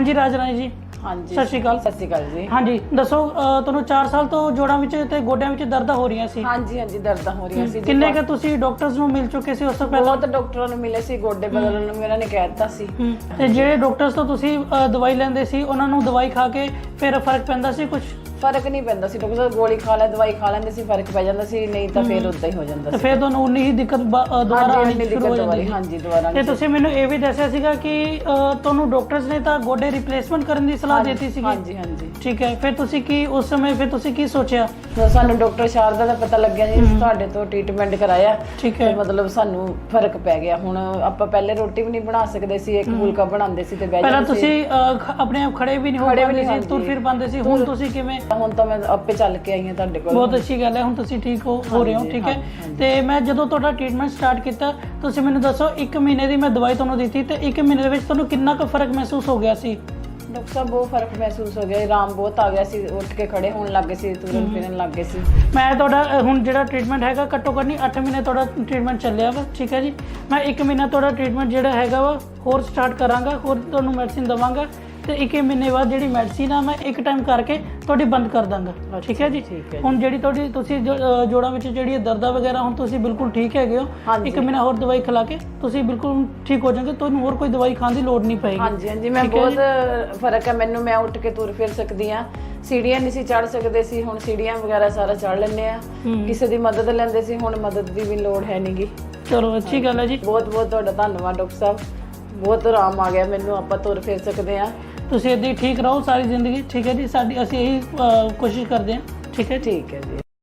ਹਾਂਜੀ ਰਾਜ ਰਾਣੀ ਜੀ। ਹਾਂਜੀ ਸਤਿ ਸ਼੍ਰੀ ਅਕਾਲ। ਸਤਿ ਸ਼੍ਰੀ ਅਕਾਲ ਜੀ। ਹਾਂਜੀ ਦੱਸੋ ਤੁਹਾਨੂੰ 4 ਸਾਲ ਤੋਂ ਜੋੜਾਂ ਵਿੱਚ ਤੇ ਗੋਡਿਆਂ ਵਿੱਚ ਦਰਦਾਂ ਹੋ ਰਹੀਆਂ ਸੀ। ਹਾਂਜੀ ਹਾਂਜੀ ਦਰਦਾਂ ਹੋ ਰਹੀਆਂ ਸੀ ਜੀ। ਕਿੰਨੇ ਕੁ ਤੁਸੀਂ ਡਾਕਟਰਸ ਨੂੰ ਮਿਲ ਚੁੱਕੇ ਸੀ ਉਸ ਤੋਂ ਪਹਿਲਾਂ? ਬਹੁਤ ਡਾਕਟਰਾਂ ਨੂੰ ਮਿਲੇ ਸੀ ਗੋਡੇ ਬਦਲਣ ਨੂੰ ਇਹਨਾਂ ਨੇ ਕਹਿ ਦਿੱਤਾ ਸੀ। ਹਮ, ਤੇ ਜਿਹੜੇ ਡਾਕਟਰਸ ਤੋਂ ਤੁਸੀਂ ਦਵਾਈ ਲੈਂਦੇ ਸੀ ਉਹਨਾਂ ਨੂੰ ਦਵਾਈ ਖਾ ਕੇ ਫਿਰ ਫ਼ਰਕ ਪੈਂਦਾ ਸੀ ਕੁਝ ਫ਼ਰਕ ਨਹੀਂ ਪੈਂਦਾ ਸੀ ਡਾਕਟਰ ਸਾਹਿਬ ਗੋਲੀ ਖਾ ਲੈ ਦਵਾਈ ਖਾ ਲੈਂਦੇ ਸੀ ਫ਼ਰਕ ਪੈ ਜਾਂਦਾ ਸੀ ਨਹੀਂ ਤਾਂ ਫਿਰ ਉਦਾਂ ਹੀ ਹੋ ਜਾਂਦਾ ਸੀ। ਫਿਰ ਤੁਹਾਨੂੰ ਉਨੀ ਹੀ ਦਿੱਕਤ ਬ- ਅ, ਦੁਬਾਰਾ ਹਾਂਜੀ ਆਉਣੀ ਇੰਨੀ ਸ਼ੁਰੂ ਦਿੱਕਤ ਹੋ ਜਾਂਦੀ ਦੁਬਾਰਾ ਹਾਂਜੀ ਦੁਬਾਰਾ ਤੇ ਤੁਸੀਂ ਮੈਨੂੰ ਇਹ ਵੀ ਦੱਸਿਆ ਸੀਗਾ ਕਿ ਅ, ਤੁਹਾਨੂੰ ਡਾਕਟਰਸ ਨੇ ਤਾਂ ਗੋਡੇ ਰਿਪਲੇਸਮੈਂਟ ਕਰਨ ਦੀ ਸਲਾਹ ਦਿੱਤੀ ਸੀਗੀ। ਹਾਂਜੀ ਹਾਂਜੀ। ਠੀਕ ਹੈ ਫਿਰ ਤੁਸੀਂ ਕੀ ਉਸ ਸਮੇਂ ਫਿਰ ਤੁਸੀਂ ਕੀ ਸੋਚਿਆ? ਸਾਨੂੰ ਡਾਕਟਰ ਸ਼ਾਰਦਾ ਦਾ ਪਤਾ ਲੱਗਿਆ ਜੀ ਤੁਹਾਡੇ ਤੋਂ ਟ੍ਰੀਟਮੈਂਟ ਕਰਾਇਆ ਠੀਕ ਤੇ ਹੈ ਮਤਲਬ ਸਾਨੂੰ ਫ਼ਰਕ ਪੈ ਗਿਆ। ਹੁਣ ਆਪਾਂ ਪਹਿਲੇ ਰੋਟੀ ਵੀ ਨਹੀਂ ਬਣਾ ਸਕਦੇ ਸੀ ਇੱਕ ਫੁਲਕਾ ਬਣਾਉਂਦੇ ਸੀ ਤੇ ਬਹਿ ਪਹਿਲਾਂ ਜਾਂਦੇ ਸੀ। ਤੁਸੀਂ ਅ, ਖ- ਆਪਣੇ ਆਪ ਖੜੇ ਵੀ ਨਹੀਂ ਹੋ ਖੜੇ ਵੀ ਪਾਉਂਦੇ ਨਹੀਂ, ਸੀ ਤੁਰ ਹਾਂਜੀ। ਫਿਰ ਪਾਉਂਦੇ ਸੀ। ਹੁਣ ਤੁਸੀਂ ਕਿਵੇਂ ਹੁਣ ਤਾਂ ਮੈਂ ਆਪੇ ਚੱਲ ਕੇ ਆਈ ਹਾਂ ਤੁਹਾਡੇ ਕੋਲ। ਬਹੁਤ ਅੱਛੀ ਗੱਲ ਹੈ ਹੁਣ ਤੁਸੀਂ ਠੀਕ ਹੋ ਹੋ ਰਹੇ ਹੋ ਠੀਕ ਹੈ? ਤੇ ਮੈਂ ਜਦੋਂ ਤੁਹਾਡਾ ਟ੍ਰੀਟਮੈਂਟ ਸਟਾਰਟ ਕੀਤਾ ਤੁਸੀਂ ਮੈਨੂੰ ਦੱਸੋ 1 ਮਹੀਨੇ ਦੀ ਮੈਂ ਦਵਾਈ ਤੁਹਾਨੂੰ ਦਿੱਤੀ ਤੇ 1 ਮਹੀਨੇ ਦੇ ਵਿੱਚ ਤੁਹਾਨੂੰ ਕਿੰਨਾ ਕੁ ਫ਼ਰਕ ਮਹਿਸੂਸ ਹੋ ਗਿਆ ਸੀ? ਡਾਕਟਰ ਸਾਹਿਬ ਬਹੁਤ ਫ਼ਰਕ ਮਹਿਸੂਸ ਹੋ ਗਿਆ ਆਰਾਮ ਬਹੁਤ ਆ ਗਿਆ ਸੀ ਉੱਠ ਕੇ ਖੜੇ ਹੋਣ ਲੱਗੇ ਸੀ ਤੁਰਨ ਫਿਰਨ ਲੱਗੇ ਸੀ। ਮੈਂ ਤੁਹਾਡਾ ਅ, ਹੁਣ ਜਿਹੜਾ ਟ੍ਰੀਟਮੈਂਟ ਹੈਗਾ ਘੱਟੋ ਘੱਟ ਨਹੀਂ 8 ਮਹੀਨੇ ਤੁਹਾਡਾ ਟ੍ਰੀਟਮੈਂਟ ਚੱਲਿਆ ਵਾ ਠੀਕ ਹੈ ਜੀ? ਮੈਂ 1 ਮਹੀਨਾ ਤੁਹਾਡਾ ਟ੍ਰੀਟਮੈਂਟ ਜਿਹੜਾ ਹੈਗਾ ਵਾ ਹੋਰ ਸਟਾਰਟ ਕਰਾਂਗਾ ਹੋਰ ਤੁਹਾਨੂੰ ਮੈਡੀਸਿਨ ਦਵਾਂਗਾ। ਤੇ 1 ਮਹੀਨੇ ਬਾਅਦ ਜਿਹੜੀ ਮੈਡੀਸਿਨ ਆ ਮੈਂ ਇੱਕ ਟਾਈਮ ਕਰਕੇ ਤੁਹਾਡੀ ਬੰਦ ਕਰ ਦਾਂਗਾ। ਠੀਕ ਹੈ ਜੀ ਠੀਕ ਹੈ ਹੁਣ ਜਿਹੜੀ ਤੁਹਾਡੀ ਤੁਸੀਂ ਜੋ- ਅ, ਜੋੜਾਂ ਵਿੱਚ ਜਿਹੜੀ ਇਹ ਦਰਦਾਂ ਵਗੈਰਾ ਹੁਣ ਤੁਸੀਂ ਬਿਲਕੁਲ ਠੀਕ ਹੈਗੇ ਹੋ ਹਾਂਜੀ। ਇੱਕ ਮਹੀਨਾ ਹੋਰ ਦਵਾਈ ਖਿਲਾ ਕੇ ਤੁਸੀਂ ਬਿਲਕੁਲ ਠੀਕ ਹੋ ਜਾਓਗੇ ਤੁਹਾਨੂੰ ਹੋਰ ਕੋਈ ਦਵਾਈ ਖਾਣ ਦੀ ਲੋੜ ਨਹੀਂ ਪਏਗੀ। ਹਾਂਜੀ ਹਾਂਜੀ ਮੈਂ ਠੀਕ ਹੈ ਬਹੁਤ ਫ਼ਰਕ ਹੈ ਮੈਨੂੰ ਮੈਂ ਉੱਠ ਕੇ ਤੁਰ ਫਿਰ ਸਕਦੀ ਆ ਸੀੜੀਆਂ ਨਹੀਂ ਸੀ ਚੜ ਸਕਦੇ ਸੀ ਹੁਣ ਸੀੜੀਆਂ ਵਗੈਰਾ ਸਾਰਾ ਚੜ ਲੈਂਦੇ ਆ। ਕਿਸੇ ਦੀ ਮਦਦ ਲੈਂਦੇ ਸੀ ਹੁਣ ਮਦਦ ਦੀ ਵੀ ਲੋੜ ਹੈ ਨਹੀਂਗੀ ਚਲੋ ਅੱਛੀ ਗੱਲ ਹੈ ਜੀ। ਬਹੁਤ ਬਹੁਤ ਤੁਹਾਡਾ ਧੰਨਵਾਦ ਡਾਕਟਰ ਸਾਹਿਬ। ਬਹੁਤ ਆਰਾਮ ਆ ਗਿਆ ਮੈਨੂੰ ਆਪਾਂ ਤੁਰ ਫਿਰ ਸਕਦੇ ਆ ਤੁਸੀਂ ਏਦਾਂ ਹੀ ਠੀਕ ਰਹੋ ਸਾਰੀ ਜ਼ਿੰਦਗੀ ਠੀਕ ਹੈ ਜੀ? ਸਾਡੀ ਅਸੀਂ ਇਹੀ ਅ, ਕੋਸ਼ਿਸ਼ ਕਰਦੇ ਹਾਂ। ਠੀਕ ਹੈ ਠੀਕ ਹੈ ਜੀ।